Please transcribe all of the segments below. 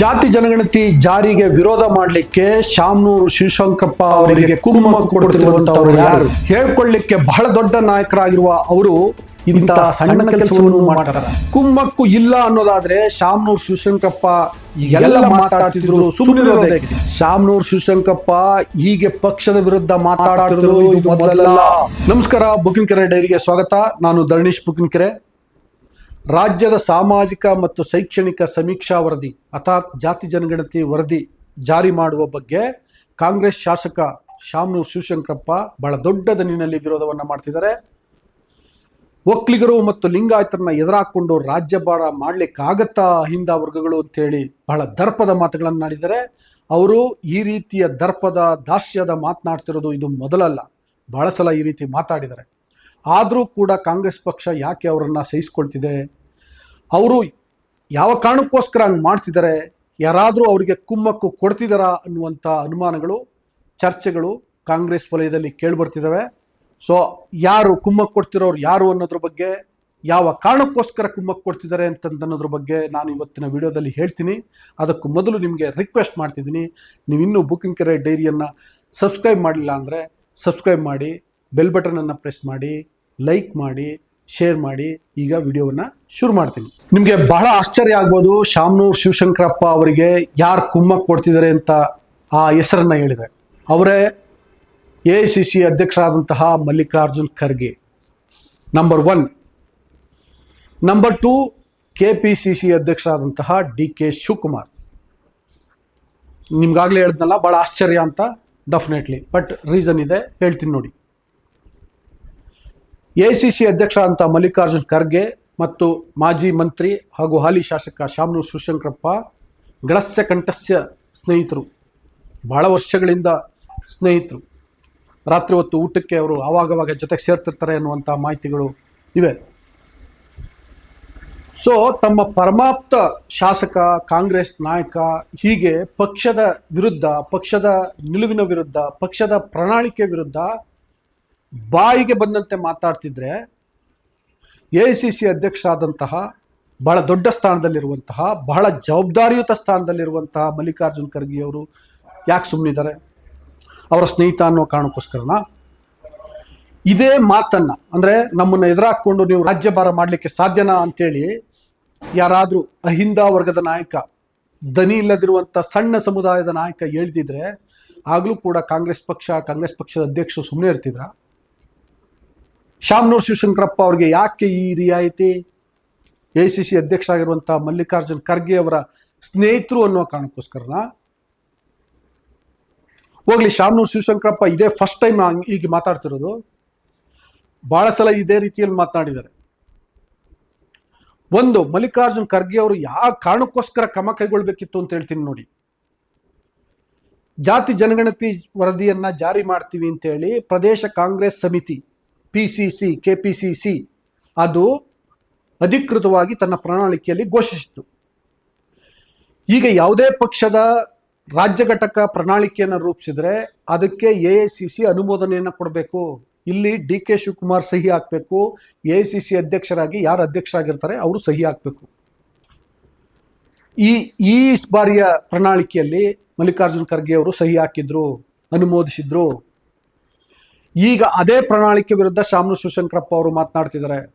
ಜಾತಿ ಜನಗಣತಿ ಜಾರಿಗೆ ವಿರೋಧ ಮಾಡಲಿಕ್ಕೆ ಶಾಮನೂರು ಶಿವಶಂಕರಪ್ಪ ಅವರಿಗೆ ಕುಮ್ಮಕ್ಕು ಕೊಡುತ್ತಿರುವಂತವರು ಯಾರು? ಹೇಳ್ಕೊಳ್ಳಿಕ್ಕೆ ಬಹಳ ದೊಡ್ಡ ನಾಯಕರಾಗಿರುವ ಅವರು ಇಂತಹ ಸಣ್ಣ ಕೆಲಸವನ್ನು ಮಾಡ್ತಾರೆ. ಕುಮ್ಮಕ್ಕು ಇಲ್ಲ ಅನ್ನೋದಾದ್ರೆ ಶಾಮನೂರ್ ಶಿವಶಂಕರಪ್ಪ ಎಲ್ಲ ಮಾತಾಡ್ತಿದ್ರು ಸುಮ್ಮನೆ ಶಾಮನೂರು ಶಿವಶಂಕರಪ್ಪ ಹೀಗೆ ಪಕ್ಷದ ವಿರುದ್ಧ ಮಾತಾಡ್ತಿದ್ರು ಮೊದಲಲ್ಲ. ನಮಸ್ಕಾರ ಬುಕಿನ್ ಕೆರೆ ಡೈರಿಗೆ ಸ್ವಾಗತ. ನಾನು ಧರಣೀಶ್ ಬುಕಿನ್ ಕೆರೆ. ರಾಜ್ಯದ ಸಾಮಾಜಿಕ ಮತ್ತು ಶೈಕ್ಷಣಿಕ ಸಮೀಕ್ಷಾ ವರದಿ, ಅರ್ಥಾತ್ ಜಾತಿ ಜನಗಣತಿ ವರದಿ ಜಾರಿ ಮಾಡುವ ಬಗ್ಗೆ ಕಾಂಗ್ರೆಸ್ ಶಾಸಕ ಶಾಮನೂರು ಶಿವಶಂಕರಪ್ಪ ಬಹಳ ದೊಡ್ಡ ದನಿನಲ್ಲಿ ವಿರೋಧವನ್ನು ಮಾಡ್ತಿದ್ದಾರೆ. ಒಕ್ಕಲಿಗರು ಮತ್ತು ಲಿಂಗಾಯತರನ್ನ ಎದುರಾಕೊಂಡು ರಾಜ್ಯಭಾರ ಮಾಡ್ಲಿಕ್ಕಾಗತ್ತಾ ಹಿಂದ ವರ್ಗಗಳು ಅಂತೇಳಿ ಬಹಳ ದರ್ಪದ ಮಾತುಗಳನ್ನಾಡಿದ್ದಾರೆ ಅವರು ಈ ರೀತಿಯ ದರ್ಪದ ದಾಸ್ಯದ ಮಾತನಾಡ್ತಿರೋದು ಇದು ಮೊದಲಲ್ಲ, ಬಹಳ ಸಲ ಈ ರೀತಿ ಮಾತಾಡಿದ್ದಾರೆ. ಆದರೂ ಕೂಡ ಕಾಂಗ್ರೆಸ್ ಪಕ್ಷ ಯಾಕೆ ಅವರನ್ನು ಸಹಿಸ್ಕೊಳ್ತಿದೆ? ಅವರು ಯಾವ ಕಾರಣಕ್ಕೋಸ್ಕರ ಹಂಗೆ ಮಾಡ್ತಿದ್ದಾರೆ? ಯಾರಾದರೂ ಅವರಿಗೆ ಕುಮ್ಮಕ್ಕು ಕೊಡ್ತಿದ್ದಾರಾ ಅನ್ನುವಂಥ ಅನುಮಾನಗಳು, ಚರ್ಚೆಗಳು ಕಾಂಗ್ರೆಸ್ ವಲಯದಲ್ಲಿ ಕೇಳಿಬರ್ತಿದ್ದಾವೆ ಸೊ ಯಾರು ಕುಮ್ಮಕ್ಕು ಕೊಡ್ತಿರೋರು ಯಾರು ಅನ್ನೋದ್ರ ಬಗ್ಗೆ, ಯಾವ ಕಾರಣಕ್ಕೋಸ್ಕರ ಕುಮ್ಮಕ್ಕು ಕೊಡ್ತಿದ್ದಾರೆ ಅಂತ ಅನ್ನೋದ್ರ ಬಗ್ಗೆ ನಾನು ಇವತ್ತಿನ ವಿಡಿಯೋದಲ್ಲಿ ಹೇಳ್ತೀನಿ. ಅದಕ್ಕೂ ಮೊದಲು ನಿಮಗೆ ರಿಕ್ವೆಸ್ಟ್ ಮಾಡ್ತಿದ್ದೀನಿ. ನೀವು ಇನ್ನೂ ಬುಕಿಂಗ್ ಕೆರೆ ಡೈರಿಯನ್ನು ಸಬ್ಸ್ಕ್ರೈಬ್ ಮಾಡಲಿಲ್ಲ ಅಂದರೆ ಸಬ್ಸ್ಕ್ರೈಬ್ ಮಾಡಿ ಬೆಲ್ ಬಟನನ್ನು ಪ್ರೆಸ್ ಮಾಡಿ. ಲೈಕ್ ಮಾಡಿ ಶೇರ್ ಮಾಡಿ ಈಗ ವಿಡಿಯೋವನ್ನು ಶುರು ಮಾಡ್ತೀನಿ. ನಿಮಗೆ ಬಹಳ ಆಶ್ಚರ್ಯ ಆಗ್ಬೋದು ಶಾಮನೂರ್ ಶಿವಶಂಕರಪ್ಪ ಅವರಿಗೆ ಯಾರು ಕುಮ್ಮಕ್ ಕೊಡ್ತಿದ್ದಾರೆ ಅಂತ ಆ ಹೆಸರನ್ನ ಹೇಳಿದೆ ಅವರೇ A C C ಅಧ್ಯಕ್ಷರಾದಂತಹ Mallikarjun Kharge. Number one number two K P C C ಅಧ್ಯಕ್ಷರಾದಂತಹ D K Shivakumar. ನಿಮ್ಗಾಗಲೇ ಹೇಳಿದ್ನಲ್ಲ ಭಾಳ ಆಶ್ಚರ್ಯ ಅಂತ ಡೆಫಿನೆಟ್ಲಿ ಬಟ್ ರೀಸನ್ ಇದೆ, ಹೇಳ್ತೀನಿ ನೋಡಿ. ಎ ಸಿ ಸಿ ಅಧ್ಯಕ್ಷ ಅಂತ ಮಲ್ಲಿಕಾರ್ಜುನ್ ಖರ್ಗೆ ಮತ್ತು ಮಾಜಿ ಮಂತ್ರಿ ಹಾಗೂ ಹಾಲಿ ಶಾಸಕ ಶಾಮನೂರು ಶಿವಶಂಕರಪ್ಪ ಗಳಸ್ಯ ಕಂಠಸ್ಯ ಸ್ನೇಹಿತರು. ಬಹಳ ವರ್ಷಗಳಿಂದ ಸ್ನೇಹಿತರು. ರಾತ್ರಿ ಹೊತ್ತು ಊಟಕ್ಕೆ ಅವರು ಆವಾಗವಾಗ ಜೊತೆಗೆ ಸೇರ್ತಿರ್ತಾರೆ ಅನ್ನುವಂಥ ಮಾಹಿತಿಗಳು ಇವೆ. ಸೊ ತಮ್ಮ ಪರಮಾಪ್ತ ಶಾಸಕ, ಕಾಂಗ್ರೆಸ್ ನಾಯಕ ಹೀಗೆ ಪಕ್ಷದ ವಿರುದ್ಧ, ಪಕ್ಷದ ನಿಲುವಿನ ವಿರುದ್ಧ, ಪಕ್ಷದ ಪ್ರಣಾಳಿಕೆ ವಿರುದ್ಧ ಬಾಯಿಗೆ ಬಂದಂತೆ ಮಾತಾಡ್ತಿದ್ರೆ ಎ ಸಿ ಸಿ ಅಧ್ಯಕ್ಷರಾದಂತಹ, ಬಹಳ ದೊಡ್ಡ ಸ್ಥಾನದಲ್ಲಿರುವಂತಹ, ಬಹಳ ಜವಾಬ್ದಾರಿಯುತ ಸ್ಥಾನದಲ್ಲಿರುವಂತಹ ಮಲ್ಲಿಕಾರ್ಜುನ್ ಖರ್ಗೆ ಅವರು ಯಾಕೆ ಸುಮ್ಮನಿದ್ದಾರೆ ಅವರ ಸ್ನೇಹಿತ ಅನ್ನೋ ಕಾರಣಕ್ಕೋಸ್ಕರನ? ಇದೇ ಮಾತನ್ನ, ಅಂದ್ರೆ ನಮ್ಮನ್ನ ಎದುರಾಕೊಂಡು ನೀವು ರಾಜ್ಯಭಾರ ಮಾಡಲಿಕ್ಕೆ ಸಾಧ್ಯನಾ ಅಂತೇಳಿ ಯಾರಾದರೂ ಅಹಿಂದ ವರ್ಗದ ನಾಯಕ ದನಿ ಇಲ್ಲದಿರುವಂಥ ಸಣ್ಣ ಸಮುದಾಯದ ನಾಯಕ ಹೇಳ್ತಿದ್ರೆ, ಆಗಲೂ ಕೂಡ ಕಾಂಗ್ರೆಸ್ ಪಕ್ಷ, ಕಾಂಗ್ರೆಸ್ ಪಕ್ಷದ ಅಧ್ಯಕ್ಷರು ಸುಮ್ಮನೆ ಇರ್ತಿದ್ರ? ಶಾಮನೂರ್ ಶಿವಶಂಕರಪ್ಪ ಅವರಿಗೆ ಯಾಕೆ ಈ ರಿಯಾಯಿತಿ? ಎ ಸಿ ಸಿ ಅಧ್ಯಕ್ಷ ಆಗಿರುವಂಥ ಮಲ್ಲಿಕಾರ್ಜುನ್ ಖರ್ಗೆ ಅವರ ಸ್ನೇಹಿತರು ಅನ್ನೋ ಕಾರಣಕ್ಕೋಸ್ಕರನ? ಹೋಗ್ಲಿ ಶಾಮನೂರ್ ಶಿವಶಂಕರಪ್ಪ ಇದೇ ಫಸ್ಟ್ ಟೈಮ್ ಈಗ ಮಾತಾಡ್ತಿರೋದು. ಬಹಳ ಸಲ ಇದೇ ರೀತಿಯಲ್ಲಿ ಮಾತನಾಡಿದ್ದಾರೆ. ಒಂದು, ಮಲ್ಲಿಕಾರ್ಜುನ್ ಖರ್ಗೆ ಅವರು ಯಾವ ಕಾರಣಕ್ಕೋಸ್ಕರ ಕ್ರಮ ಕೈಗೊಳ್ಬೇಕಿತ್ತು ಅಂತ ಹೇಳ್ತೀನಿ ನೋಡಿ. ಜಾತಿ ಜನಗಣತಿ ವರದಿಯನ್ನ ಜಾರಿ ಮಾಡ್ತೀವಿ ಅಂತೇಳಿ Pradesh Congress Samiti P C C K P C C ಅದು ಅಧಿಕೃತವಾಗಿ ತನ್ನ ಪ್ರಣಾಳಿಕೆಯಲ್ಲಿ ಘೋಷಿಸಿತು ಈಗ ಯಾವುದೇ ಪಕ್ಷದ ರಾಜ್ಯ ಘಟಕ ಪ್ರಣಾಳಿಕೆಯನ್ನು ರೂಪಿಸಿದ್ರೆ ಅದಕ್ಕೆ ಎ ಸಿ ಸಿ ಅನುಮೋದನೆಯನ್ನು ಕೊಡಬೇಕು. ಇಲ್ಲಿ ಡಿ ಕೆ ಶಿವಕುಮಾರ್ ಸಹಿ ಹಾಕಬೇಕು. ಎ ಸಿ ಸಿ ಅಧ್ಯಕ್ಷರಾಗಿ ಯಾರು ಅಧ್ಯಕ್ಷರಾಗಿರ್ತಾರೆ ಅವರು ಸಹಿ ಹಾಕಬೇಕು. ಈ ಈ ಬಾರಿಯ ಪ್ರಣಾಳಿಕೆಯಲ್ಲಿ ಮಲ್ಲಿಕಾರ್ಜುನ್ ಖರ್ಗೆ ಅವರು ಸಹಿ ಹಾಕಿದ್ರು, ಅನುಮೋದಿಸಿದ್ರು. ಈಗ ಅದೇ ಪ್ರಣಾಳಿಕೆ ವಿರುದ್ಧ ಶಾಮನು ಶಿವಶಂಕರಪ್ಪ ಅವರು ಮಾತನಾಡ್ತಿದ್ದಾರೆ.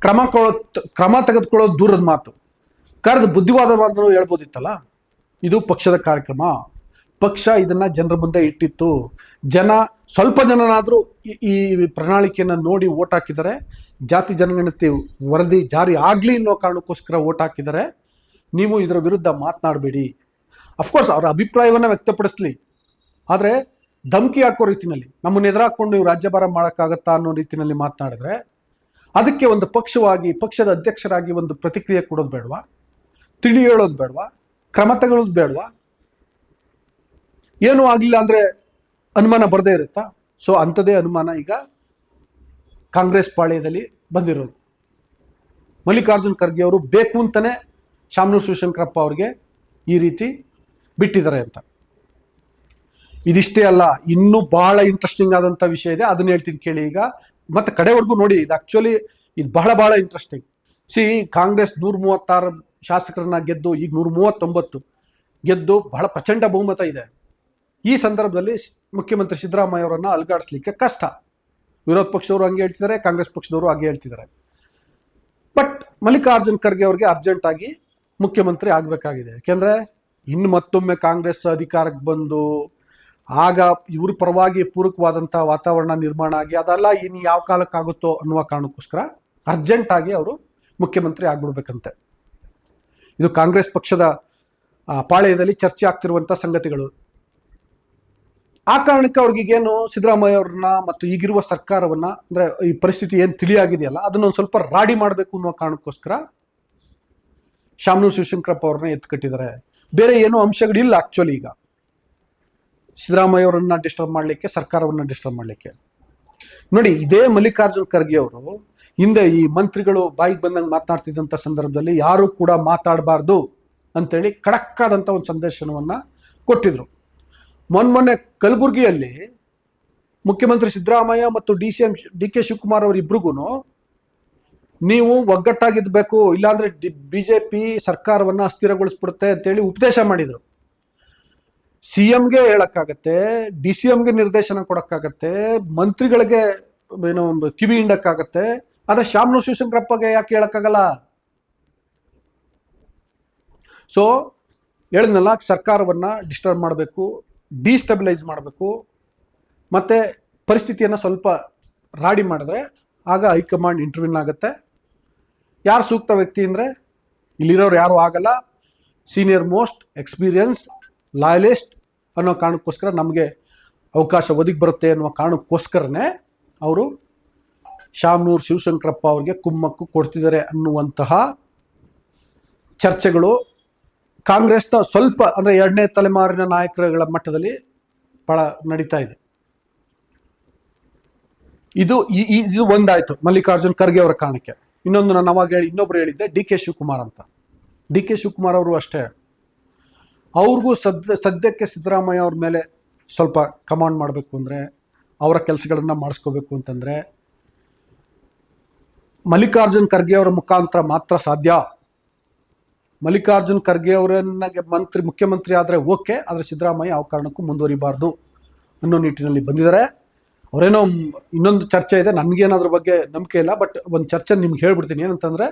ಕ್ರಮ ಕ್ರಮ ತೆಗೆದುಕೊಳ್ಳೋದು ದೂರದ ಮಾತು. ಕರೆದು ಬುದ್ಧಿವಾದವಾದರೂ ಹೇಳ್ಬೋದಿತ್ತಲ್ಲ? ಇದು ಪಕ್ಷದ ಕಾರ್ಯಕ್ರಮ. ಪಕ್ಷ ಇದನ್ನ ಜನರ ಮುಂದೆ ಇಟ್ಟಿತ್ತು. ಜನ, ಸ್ವಲ್ಪ ಜನನಾದರೂ ಈ ಪ್ರಣಾಳಿಕೆಯನ್ನು ನೋಡಿ ಓಟ್ ಹಾಕಿದ್ದಾರೆ. ಜಾತಿ ಜನಗಣತಿ ವರದಿ ಜಾರಿ ಆಗಲಿ ಅನ್ನೋ ಕಾರಣಕ್ಕೋಸ್ಕರ ಓಟ್ ಹಾಕಿದ್ದಾರೆ. ನೀವು ಇದರ ವಿರುದ್ಧ ಮಾತನಾಡಬೇಡಿ. ಅಫ್ಕೋರ್ಸ್ ಅವರ ಅಭಿಪ್ರಾಯವನ್ನು ವ್ಯಕ್ತಪಡಿಸ್ಲಿ. ಆದರೆ ಧಮಕಿ ಹಾಕೋ ರೀತಿಯಲ್ಲಿ ನಮ್ಮನ್ನು ಎದುರಾಕೊಂಡು ಇವ್ರು ರಾಜ್ಯಭಾರ ಮಾಡೋಕ್ಕಾಗತ್ತಾ ಅನ್ನೋ ರೀತಿಯಲ್ಲಿ ಮಾತನಾಡಿದ್ರೆ, ಅದಕ್ಕೆ ಒಂದು ಪಕ್ಷವಾಗಿ, ಪಕ್ಷದ ಅಧ್ಯಕ್ಷರಾಗಿ ಒಂದು ಪ್ರತಿಕ್ರಿಯೆ ಕೊಡೋದು ಬೇಡವಾ? ತಿಳಿ ಹೇಳೋದು ಬೇಡವಾ? ಕ್ರಮ ತಗೊಳ್ಳೋದು ಬೇಡವಾ? ಏನೂ ಆಗಲಿಲ್ಲ ಅಂದರೆ ಅನುಮಾನ ಬರದೇ ಇರುತ್ತಾ? ಸೊ ಅಂಥದ್ದೇ ಅನುಮಾನ ಈಗ ಕಾಂಗ್ರೆಸ್ ಪಾಳ್ಯದಲ್ಲಿ ಬಂದಿರೋದು. ಮಲ್ಲಿಕಾರ್ಜುನ್ ಖರ್ಗೆ ಅವರು ಬೇಕು ಅಂತಲೇ ಶಾಮನೂರ್ ಶಿವಶಂಕರಪ್ಪ ಅವರಿಗೆ ಈ ರೀತಿ ಬಿಟ್ಟಿದ್ದಾರೆ ಅಂತ. ಇದಿಷ್ಟೇ ಅಲ್ಲ, ಇನ್ನೂ ಬಹಳ ಇಂಟ್ರೆಸ್ಟಿಂಗ್ ಆದಂತ ವಿಷಯ ಇದೆ. ಅದನ್ನ ಹೇಳ್ತೀನಿ ಕೇಳಿ ಈಗ. ಮತ್ತೆ ಕಡೆವರೆಗೂ ನೋಡಿ, ಇದು ಆಕ್ಚುಲಿ ಇದು ಬಹಳ ಬಹಳ ಇಂಟ್ರೆಸ್ಟಿಂಗ್ ಸಿ ಕಾಂಗ್ರೆಸ್ ನೂರ ಮೂವತ್ತಾರು ಶಾಸಕರನ್ನ ಗೆದ್ದು ಈಗ ನೂರ ಮೂವತ್ತೊಂಬತ್ತು ಗೆದ್ದು ಬಹಳ ಪ್ರಚಂಡ ಬಹುಮತ ಇದೆ. ಈ ಸಂದರ್ಭದಲ್ಲಿ ಮುಖ್ಯಮಂತ್ರಿ ಸಿದ್ದರಾಮಯ್ಯ ಅವರನ್ನ ಅಲ್ಗಾಡಿಸ್ಲಿಕ್ಕೆ ಕಷ್ಟ. ವಿರೋಧ ಪಕ್ಷದವರು ಹಂಗೆ ಹೇಳ್ತಿದ್ದಾರೆ, ಕಾಂಗ್ರೆಸ್ ಪಕ್ಷದವರು ಹಾಗೆ ಹೇಳ್ತಿದ್ದಾರೆ. ಬಟ್ ಮಲ್ಲಿಕಾರ್ಜುನ್ ಖರ್ಗೆ ಅವ್ರಿಗೆ ಅರ್ಜೆಂಟ್ ಆಗಿ ಮುಖ್ಯಮಂತ್ರಿ ಆಗಬೇಕಾಗಿದೆ. ಯಾಕೆಂದ್ರೆ ಇನ್ನು ಮತ್ತೊಮ್ಮೆ ಕಾಂಗ್ರೆಸ್ ಅಧಿಕಾರಕ್ಕೆ ಬಂದು ಆಗ ಇವ್ರ ಪರವಾಗಿ ಪೂರಕವಾದಂಥ ವಾತಾವರಣ ನಿರ್ಮಾಣ ಆಗಿ ಅದೆಲ್ಲ ಇನ್ನು ಯಾವ ಕಾಲಕ್ಕಾಗುತ್ತೋ ಅನ್ನುವ ಕಾರಣಕ್ಕೋಸ್ಕರ ಅರ್ಜೆಂಟ್ ಆಗಿ ಅವರು ಮುಖ್ಯಮಂತ್ರಿ ಆಗ್ಬಿಡ್ಬೇಕಂತೆ. ಇದು ಕಾಂಗ್ರೆಸ್ ಪಕ್ಷದ ಪಾಳೆಯದಲ್ಲಿ ಚರ್ಚೆ ಆಗ್ತಿರುವಂಥ ಸಂಗತಿಗಳು. ಆ ಕಾರಣಕ್ಕೆ ಅವ್ರಿಗೇನು ಸಿದ್ದರಾಮಯ್ಯ ಅವ್ರನ್ನ ಮತ್ತು ಈಗಿರುವ ಸರ್ಕಾರವನ್ನ, ಅಂದ್ರೆ ಈ ಪರಿಸ್ಥಿತಿ ಏನು ತಿಳಿಯಾಗಿದೆಯಲ್ಲ ಅದನ್ನೊಂದು ಸ್ವಲ್ಪ ರಾಡಿ ಮಾಡಬೇಕು ಅನ್ನುವ ಕಾರಣಕ್ಕೋಸ್ಕರ ಶಾಮನೂರ್ ಶಿವಶಂಕರಪ್ಪ ಅವ್ರನ್ನ ಎತ್ಕಟ್ಟಿದ್ದಾರೆ ಬೇರೆ ಏನೂ ಅಂಶಗಳಿಲ್ಲ ಆಕ್ಚುಲಿ ಈಗ. ಸಿದ್ದರಾಮಯ್ಯ ಅವರನ್ನು ಡಿಸ್ಟರ್ಬ್ ಮಾಡಲಿಕ್ಕೆ, ಸರ್ಕಾರವನ್ನು ಡಿಸ್ಟರ್ಬ್ ಮಾಡಲಿಕ್ಕೆ. ನೋಡಿ, ಇದೇ ಮಲ್ಲಿಕಾರ್ಜುನ್ ಖರ್ಗೆ ಅವರು ಹಿಂದೆ ಈ ಮಂತ್ರಿಗಳು ಬಾಯಿಗೆ ಬಂದಂಗೆ ಮಾತನಾಡ್ತಿದ್ದಂಥ ಸಂದರ್ಭದಲ್ಲಿ ಯಾರೂ ಕೂಡ ಮಾತಾಡಬಾರ್ದು ಅಂತೇಳಿ ಖಡಕ್ ಆದಂಥ ಒಂದು ಸಂದೇಶನವನ್ನ ಕೊಟ್ಟಿದ್ರು. ಮೊನ್ನೆ ಕಲಬುರಗಿಯಲ್ಲಿ ಮುಖ್ಯಮಂತ್ರಿ ಸಿದ್ದರಾಮಯ್ಯ ಮತ್ತು D C M D K Shivakumar ಅವರಿಬ್ರಿಗೂ ನೀವು ಒಗ್ಗಟ್ಟಾಗಿದ್ಬೇಕು ಇಲ್ಲಾಂದ್ರೆ ಪಿ ಸರ್ಕಾರವನ್ನು ಅಸ್ಥಿರಗೊಳಿಸ್ಬಿಡುತ್ತೆ ಅಂತೇಳಿ ಉಪದೇಶ ಮಾಡಿದ್ರು. ಸಿ ಎಂಗೆ ಹೇಳಕ್ಕಾಗತ್ತೆ ಡಿ ಸಿ ಎಂಗೆ ನಿರ್ದೇಶನ ಕೊಡಕ್ಕಾಗತ್ತೆ, ಮಂತ್ರಿಗಳಿಗೆ ಏನೋ ಒಂದು ಕಿವಿ ಹಿಂಡಕ್ಕಾಗತ್ತೆ, ಆದ್ರೆ ಶ್ಯಾಮ್ನು ಶಿವಶಂಕರಪ್ಪಗೆ ಯಾಕೆ ಹೇಳಕ್ಕಾಗಲ್ಲ? ಸೊ ಹೇಳಿದ್ನಲ್ಲ, ಸರ್ಕಾರವನ್ನ ಡಿಸ್ಟರ್ಬ್ ಮಾಡಬೇಕು ಡಿಸ್ಟೆಬಿಲೈಸ್ ಮಾಡಬೇಕು, ಮತ್ತೆ ಪರಿಸ್ಥಿತಿಯನ್ನು ಸ್ವಲ್ಪ ರಾಡಿ ಮಾಡಿದ್ರೆ, ಆಗ ಹೈಕಮಾಂಡ್ ಇಂಟರ್ವ್ಯೂನ್ ಆಗುತ್ತೆ. ಯಾರು ಸೂಕ್ತ ವ್ಯಕ್ತಿ ಅಂದರೆ, ಇಲ್ಲಿರೋರು ಯಾರು ಆಗಲ್ಲ. ಸೀನಿಯರ್ ಮೋಸ್ಟ್ ಎಕ್ಸ್ಪೀರಿಯನ್ಸ್ಡ್ ಲಾಯಲಿಸ್ಟ್ ಅನ್ನೋ ಕಾರಣಕ್ಕೋಸ್ಕರ ನಮಗೆ ಅವಕಾಶ ಒದಗಿ ಬರುತ್ತೆ ಅನ್ನುವ ಕಾರಣಕ್ಕೋಸ್ಕರನೇ ಅವರು ಶಾಮನೂರು ಶಿವಶಂಕರಪ್ಪ ಅವರಿಗೆ ಕುಮ್ಮಕ್ಕು ಕೊಡ್ತಿದ್ದಾರೆ ಅನ್ನುವಂತಹ ಚರ್ಚೆಗಳು ಕಾಂಗ್ರೆಸ್ನ ಸ್ವಲ್ಪ ಅಂದರೆ ಎರಡನೇ ತಲೆಮಾರಿನ ನಾಯಕರುಗಳ ಮಟ್ಟದಲ್ಲಿ ಬಹಳ ನಡೀತಾ ಇದೆ. ಇದು ಇದು ಒಂದಾಯಿತು ಮಲ್ಲಿಕಾರ್ಜುನ್ ಖರ್ಗೆ ಅವರ ಕಾರಣಕ್ಕೆ. ಇನ್ನೊಂದು ನಾನು ಅವಾಗ ಹೇಳಿ ಇನ್ನೊಬ್ರು ಹೇಳಿದ್ದೆ ಡಿ ಕೆ ಶಿವಕುಮಾರ್ ಅಂತ. ಡಿ ಕೆ ಶಿವಕುಮಾರ್ ಅವರು ಅಷ್ಟೇ. ಅವ್ರಿಗೂ ಸದ್ಯ ಸದ್ಯಕ್ಕೆ ಸಿದ್ದರಾಮಯ್ಯ ಅವ್ರ ಮೇಲೆ ಸ್ವಲ್ಪ ಕಮಾಂಡ್ ಮಾಡಬೇಕು ಅಂದರೆ, ಅವರ ಕೆಲಸಗಳನ್ನು ಮಾಡಿಸ್ಕೋಬೇಕು ಅಂತಂದರೆ, ಮಲ್ಲಿಕಾರ್ಜುನ್ ಖರ್ಗೆ ಅವರ ಮುಖಾಂತರ ಮಾತ್ರ ಸಾಧ್ಯ. ಮಲ್ಲಿಕಾರ್ಜುನ್ ಖರ್ಗೆ ಅವರನ್ನ ಮಂತ್ರಿ, ಮುಖ್ಯಮಂತ್ರಿ ಆದರೆ ಓಕೆ, ಆದರೆ ಸಿದ್ದರಾಮಯ್ಯ ಯಾವ ಕಾರಣಕ್ಕೂ ಮುಂದುವರಿಬಾರ್ದು ಅನ್ನೋ ನಿಟ್ಟಿನಲ್ಲಿ ಬಂದಿದ್ದಾರೆ. ಅವರೇನೋ ಇನ್ನೊಂದು ಚರ್ಚೆ ಇದೆ, ನನಗೇನಾದ್ರ ಬಗ್ಗೆ ನಂಬಿಕೆ ಇಲ್ಲ, ಬಟ್ ಒಂದು ಚರ್ಚೆ ನಿಮ್ಗೆ ಹೇಳ್ಬಿಡ್ತೀನಿ ಏನಂತಂದ್ರೆ,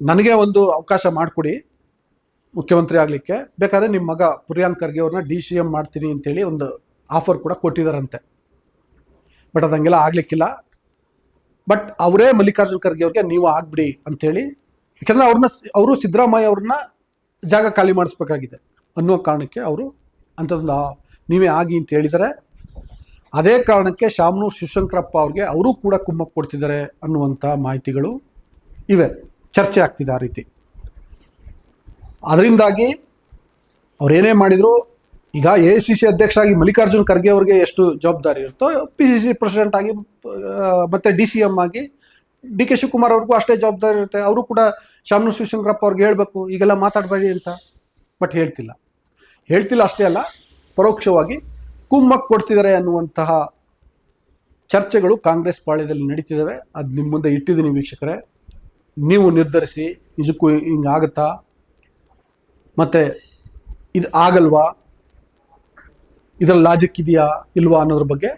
ನನಗೆ ಒಂದು ಅವಕಾಶ ಮಾಡಿಕೊಡಿ. ಮುಖ್ಯಮಂತ್ರಿ ಆಗಲಿಕ್ಕೆ, ಬೇಕಾದ್ರೆ ನಿಮ್ಮ ಮಗ ಪುರಿಯಾನ್ ಖರ್ಗೆ ಅವ್ರನ್ನ ಡಿ ಸಿ ಎಂ ಮಾಡ್ತೀನಿ ಅಂತೇಳಿ ಒಂದು ಆಫರ್ ಕೂಡ ಕೊಟ್ಟಿದ್ದಾರಂತೆ ಬಟ್ ಅದಂಗೆಲ್ಲ ಆಗ್ಲಿಕ್ಕಿಲ್ಲ. ಬಟ್ ಅವರೇ ಮಲ್ಲಿಕಾರ್ಜುನ್ ಖರ್ಗೆ ಅವ್ರಿಗೆ ನೀವು ಆಗ್ಬಿಡಿ ಅಂತೇಳಿ, ಯಾಕಂದ್ರೆ ಅವ್ರನ್ನ ಅವರು ಸಿದ್ದರಾಮಯ್ಯ ಅವ್ರನ್ನ ಜಾಗ ಖಾಲಿ ಮಾಡಿಸ್ಬೇಕಾಗಿದೆ ಅನ್ನೋ ಕಾರಣಕ್ಕೆ ಅವರು ಅಂಥದ್ದೊಂದು ನೀವೇ ಆಗಿ ಅಂತ ಹೇಳಿದರೆ, ಅದೇ ಕಾರಣಕ್ಕೆ ಶಾಮನೂರ್ ಶಿವಶಂಕರಪ್ಪ ಅವ್ರಿಗೆ ಅವರು ಕೂಡ ಕುಮ್ಮಕ್ಕು ಕೊಡ್ತಿದ್ದಾರೆ ಅನ್ನುವಂಥ ಮಾಹಿತಿಗಳು ಇವೆ. ಚರ್ಚೆ ಆಗ್ತಿದೆ ಆ ರೀತಿ. ಅದರಿಂದಾಗಿ ಏನೇ ಮಾಡಿದ್ರು, ಈಗ ಎ ಸಿ ಸಿ ಅಧ್ಯಕ್ಷರಾಗಿ ಮಲ್ಲಿಕಾರ್ಜುನ್ ಖರ್ಗೆ ಅವರಿಗೆ ಎಷ್ಟು ಜವಾಬ್ದಾರಿ ಇರುತ್ತೋ ಪಿ ಸಿ ಸಿ ಪ್ರೆಸಿಡೆಂಟ್ ಆಗಿ ಮತ್ತೆ ಡಿ ಸಿ ಎಂ ಆಗಿ ಡಿ ಕೆ ಶಿವಕುಮಾರ್ ಅವ್ರಿಗೂ ಅಷ್ಟೇ ಜವಾಬ್ದಾರಿ ಇರುತ್ತೆ. ಅವರು ಕೂಡ ಶಾಮನು ಶಿವಶಂಕರಪ್ಪ ಅವ್ರಿಗೆ ಹೇಳಬೇಕು, ಈಗೆಲ್ಲ ಮಾತಾಡಬೇಡಿ ಅಂತ. ಬಟ್ ಹೇಳ್ತಿಲ್ಲ. ಹೇಳ್ತಿಲ್ಲ ಅಷ್ಟೇ ಅಲ್ಲ, ಪರೋಕ್ಷವಾಗಿ ಕುಮ್ಮಕ್ ಕೊಡ್ತಿದ್ದಾರೆ ಅನ್ನುವಂತಹ ಚರ್ಚೆಗಳು ಕಾಂಗ್ರೆಸ್ ಪಾಳ್ಯದಲ್ಲಿ ನಡೀತಿದ್ದಾವೆ. ಅದು ನಿಮ್ಮ ಮುಂದೆ ಇಟ್ಟಿದ್ದೀನಿ ವೀಕ್ಷಕರೇ. ನೀವು ನಿರ್ಧರಿಸಿ, ನಿಜಕ್ಕೂ ಹಿಂಗಾಗತ್ತಾ ಮತ್ತೆ ಇದು ಆಗಲ್ವಾ? ಇದರ ಲಾಜಿಕ್ ಇದೆಯಾ ಇಲ್ವಾ ಅನ್ನೋದ್ರ ಬಗ್ಗೆ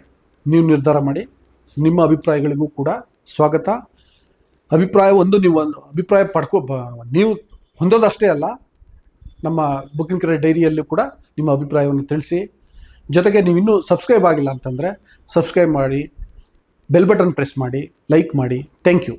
ನೀವು ನಿರ್ಧಾರ ಮಾಡಿ. ನಿಮ್ಮ ಅಭಿಪ್ರಾಯಗಳಿಗೂ ಕೂಡ ಸ್ವಾಗತ. ಅಭಿಪ್ರಾಯ ಒಂದು, ನೀವು ಒಂದು ಅಭಿಪ್ರಾಯ ಪಡ್ಕೊ ನೀವು ಹೊಂದೋದಷ್ಟೇ ಅಲ್ಲ, ನಮ್ಮ ಬುಕ್ಕಿನ ಕಡೆ ಡೈರಿಯಲ್ಲೂ ಕೂಡ ನಿಮ್ಮ ಅಭಿಪ್ರಾಯವನ್ನು ತಿಳಿಸಿ. ಜೊತೆಗೆ ನೀವು ಇನ್ನೂ ಸಬ್ಸ್ಕ್ರೈಬ್ ಆಗಿಲ್ಲ ಅಂತಂದರೆ ಸಬ್ಸ್ಕ್ರೈಬ್ ಮಾಡಿ ಬೆಲ್ ಬಟನ್ ಪ್ರೆಸ್ ಮಾಡಿ ಲೈಕ್ ಮಾಡಿ. Thank you